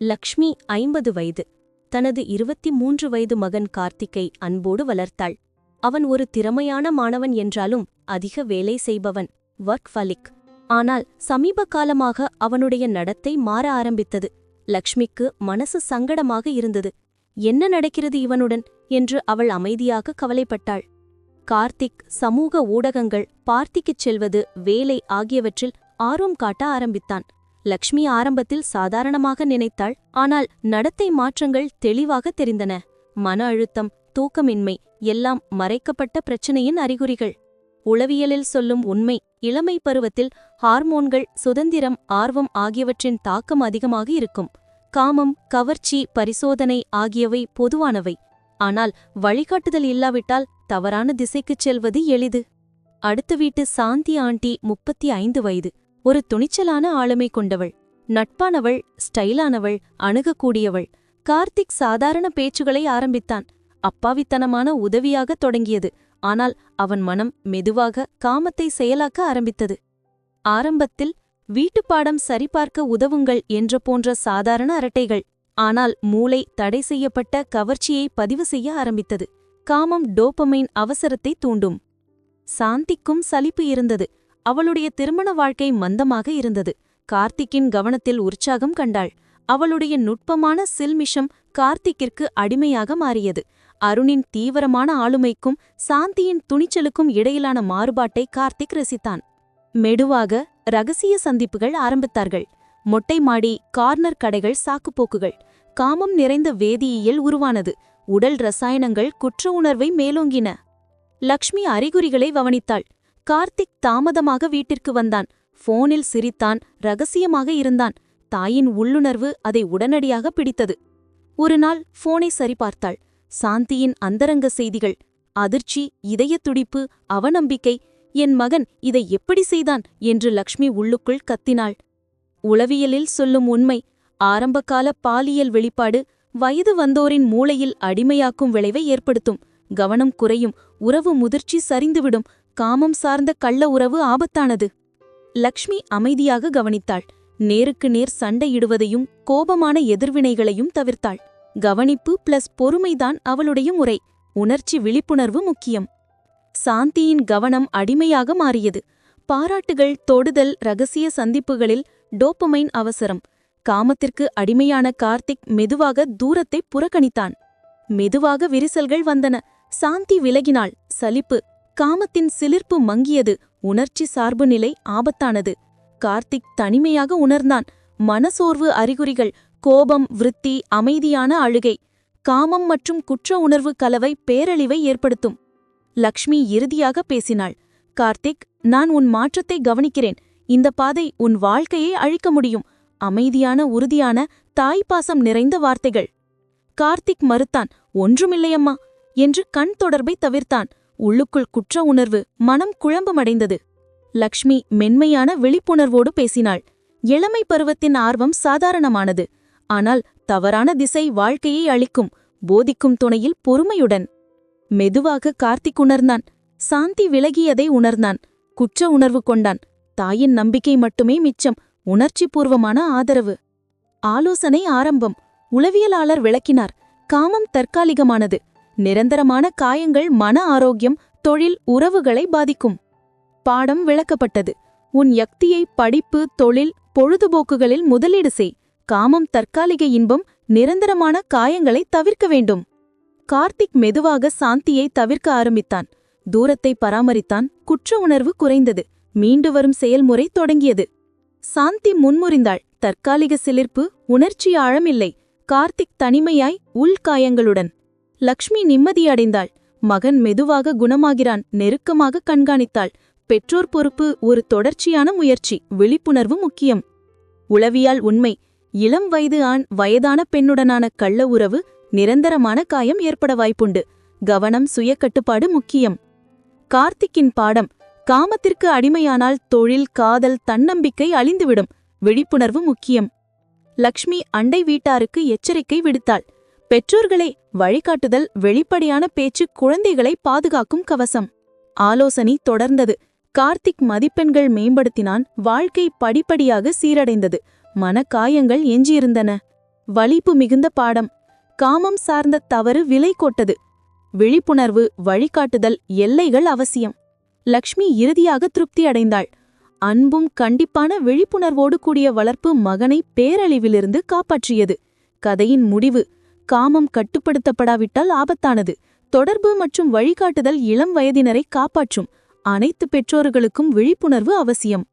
லக்ஷ்மி ஐம்பது வயது. தனது இருபத்தி மூன்று வயது மகன் கார்த்திக்கை அன்போடு வளர்த்தாள். அவன் ஒரு திறமையான மாணவன் என்றாலும் அதிக வேலை செய்பவன் ஒர்க் ஃபலிக். ஆனால் சமீப காலமாக அவனுடைய நடத்தை மாற ஆரம்பித்தது. லக்ஷ்மிக்கு மனசு சங்கடமாக இருந்தது. என்ன நடக்கிறது இவனுடன்? என்று அவள் அமைதியாக கவலைப்பட்டாள். கார்த்திக் சமூக ஊடகங்கள் பார்த்திக்குச் செல்வது வேலை ஆகியவற்றில் ஆர்வம் காட்ட ஆரம்பித்தான். லக்ஷ்மி ஆரம்பத்தில் சாதாரணமாக நினைத்தாள். ஆனால் நடத்தை மாற்றங்கள் தெளிவாக தெரிந்தன. மன அழுத்தம் தூக்கமின்மை எல்லாம் மறைக்கப்பட்ட பிரச்சனையின் அறிகுறிகள். உளவியலில் சொல்லும் உண்மை இளமை பருவத்தில் ஹார்மோன்கள் சுதந்திரம் ஆர்வம் ஆகியவற்றின் தாக்கம் அதிகமாக இருக்கும். காமம் கவர்ச்சி பரிசோதனை ஆகியவை பொதுவானவை. ஆனால் வழிகாட்டுதல் இல்லாவிட்டால் தவறான திசைக்குச் செல்வது எளிது. அடுத்த வீட்டு சாந்தி ஆண்டி முப்பத்தி ஐந்து வயது. ஒரு துணிச்சலான ஆளுமை கொண்டவள். நட்பானவள் ஸ்டைலானவள் அணுகக்கூடியவள். கார்த்திக் சாதாரண பேச்சுகளை ஆரம்பித்தான். அப்பாவித்தனமான உதவியாக தொடங்கியது. ஆனால் அவன் மனம் மெதுவாக காமத்தை செயலாக்க ஆரம்பித்தது. ஆரம்பத்தில் வீட்டுப்பாடம் சரிபார்க்க உதவுங்கள் என்ற போன்ற சாதாரண அரட்டைகள். ஆனால் மூளை தடை செய்யப்பட்ட கவர்ச்சியை பதிவு செய்ய ஆரம்பித்தது. காமம் டோப்பமைன் அவசரத்தை தூண்டும். சாந்திக்கும் சலிப்பு இருந்தது. அவளுடைய திருமண வாழ்க்கை மந்தமாக இருந்தது. கார்த்திக்கின் கவனத்தில் உற்சாகம் கண்டாள். அவளுடைய நுட்பமான சில்மிஷம் கார்த்திக்கிற்கு அடிமையாக மாறியது. அருணின் தீவிரமான ஆளுமைக்கும் சாந்தியின் துணிச்சலுக்கும் இடையிலான மாறுபாட்டை கார்த்திக் ரசித்தான். மெடுவாக ரகசிய சந்திப்புகள் ஆரம்பித்தார்கள். மொட்டை மாடி கார்னர் கடைகள் சாக்குப்போக்குகள். காமம் நிறைந்த வேதியியல் உருவானது. உடல் ரசாயனங்கள் குற்ற உணர்வை மேலோங்கின. லக்ஷ்மி அறிகுறிகளை கவனித்தாள் கார்த்திக் தாமதமாக வீட்டிற்கு வந்தான். போனில் சிரித்தான் ரகசியமாக இருந்தான். தாயின் உள்ளுணர்வு அதை உடனடியாக பிடித்தது. ஒரு நாள் போனை சரிபார்த்தாள். சாந்தியின் அந்தரங்க செய்திகள் அதிர்ச்சி இதயத் துடிப்பு அவநம்பிக்கை என் மகன் இதை எப்படி செய்தான்? என்று லக்ஷ்மி உள்ளுக்குள் கத்தினாள். உளவியலில் சொல்லும் உண்மை ஆரம்பகால பாலியல் வெளிப்பாடு வயது வந்தோரின் மூளையில் அடிமையாக்கும் விளைவை ஏற்படுத்தும். கவனம் குறையும் உறவு முதிர்ச்சி சரிந்துவிடும். காமம் சார்ந்த கள்ள உறவு ஆபத்தானது. லக்ஷ்மி அமைதியாக கவனித்தாள். நேருக்கு நேர் சண்டையிடுவதையும் கோபமான எதிர்வினைகளையும் தவிர்த்தாள். கவனிப்பு பிளஸ் பொறுமைதான் அவளுடைய முறை. உணர்ச்சி விழிப்புணர்வு முக்கியம். சாந்தியின் கவனம் அடிமையாக மாறியது. பாராட்டுகள் தொடுதல் ரகசிய சந்திப்புகளில் டோப்பமைன் அவசரம். காமத்திற்கு அடிமையான கார்த்திக் மெதுவாக தூரத்தை புறக்கணித்தான். மெதுவாக விரிசல்கள் வந்தன. சாந்தி விலகினாள். சலிப்பு காமத்தின் சிலிர்ப்பு மங்கியது. உணர்ச்சி சார்பு நிலை ஆபத்தானது. கார்த்திக் தனிமையாக உணர்ந்தான். மனசோர்வு அறிகுறிகள் கோபம் விருத்தி அமைதியான அழுகை. காமம் மற்றும் குற்ற உணர்வு கலவை பேரழிவை ஏற்படுத்தும். லக்ஷ்மி இறுதியாக பேசினாள். கார்த்திக் நான் உன் மாற்றத்தை கவனிக்கிறேன். இந்த பாதை உன் வாழ்க்கையை அழிக்க முடியும். அமைதியான உறுதியான தாய்ப்பாசம் நிறைந்த வார்த்தைகள். கார்த்திக் மறுத்தான். ஒன்றுமில்லையம்மா என்று கண் தொடர்பை தவிர்த்தான். உள்ளுக்குள் குற்ற உணர்வு மனம் குழம்புமடைந்தது. லக்ஷ்மி மென்மையான விழிப்புணர்வோடு பேசினாள். இளமை பருவத்தின் ஆர்வம் சாதாரணமானது. ஆனால் தவறான திசை வாழ்க்கையை அளிக்கும் போதிக்கும் துணையில் பொறுமையுடன். மெதுவாக கார்த்திக் உணர்ந்தான். சாந்தி விலகியதை உணர்ந்தான். குற்ற உணர்வு கொண்டான். தாயின் நம்பிக்கை மட்டுமே மிச்சம் உணர்ச்சிபூர்வமான ஆதரவு. ஆலோசனை ஆரம்பம். உளவியலாளர் விளக்கினார். காமம் தற்காலிகமானது. நிரந்தரமான காயங்கள் மன ஆரோக்கியம் தொழில் உறவுகளை பாதிக்கும். பாடம் விளக்கப்பட்டது. உன் யக்தியை படிப்பு தொழில் பொழுதுபோக்குகளில் முதலீடு செய். காமம் தற்காலிக இன்பம் நிரந்தரமான காயங்களை தவிர்க்க வேண்டும். கார்த்திக் மெதுவாக சாந்தியை தவிர்க்க ஆரம்பித்தான். தூரத்தை பராமரித்தான். குற்ற உணர்வு குறைந்தது. மீண்டு வரும் செயல்முறை தொடங்கியது. சாந்தி முன்முறிந்தாள் தற்காலிக சிலிர்ப்பு உணர்ச்சி ஆழமில்லை. கார்த்திக் தனிமையாய் உள்காயங்களுடன் லக்ஷ்மி நிம்மதியடைந்தாள் மகன் மெதுவாக குணமாகிறான். நெருக்கமாக கண்காணித்தாள். பெற்றோர் பொறுப்பு ஒரு தொடர்ச்சியான முயற்சி. விழிப்புணர்வு முக்கியம். உளவியால் உண்மை. இளம் வயது ஆண் வயதான பெண்ணுடனான கள்ள உறவு நிரந்தரமான காயம் ஏற்பட வாய்ப்புண்டு. கவனம் சுய கட்டுப்பாடு முக்கியம். கார்த்திக்கின் பாடம். காமத்திற்கு அடிமையானால் தொழில் காதல் தன்னம்பிக்கை அழிந்துவிடும். விழிப்புணர்வு முக்கியம். லக்ஷ்மி அண்டை வீட்டாருக்கு எச்சரிக்கை விடுத்தாள். பெற்றோர்களே வழிகாட்டுதல் வெளிப்படையான பேச்சு குழந்தைகளை பாதுகாக்கும் கவசம். ஆலோசனை தொடர்ந்தது. கார்த்திக் மதிப்பெண்கள் மேம்படுத்தினான். வாழ்க்கை படிப்படியாக சீரடைந்தது. மனக்காயங்கள் எஞ்சியிருந்தன. வலிப்பு மிகுந்த பாடம். காமம் சார்ந்த தவறு விலை கொட்டது. விழிப்புணர்வு வழிகாட்டுதல் எல்லைகள் அவசியம். லக்ஷ்மி இறுதியாக திருப்தி அடைந்தாள். அன்பும் கண்டிப்பான விழிப்புணர்வோடு கூடிய வளர்ப்பு மகனை பேரழிவிலிருந்து காப்பாற்றியது. கதையின் முடிவு. காமம் கட்டுப்படுத்தப்படாவிட்டால் ஆபத்தானது. தொடர்பு மற்றும் வழிகாட்டுதல் இளம் வயதினரை காப்பாற்றும். அனைத்து பெற்றோர்களுக்கும் விழிப்புணர்வு அவசியம்.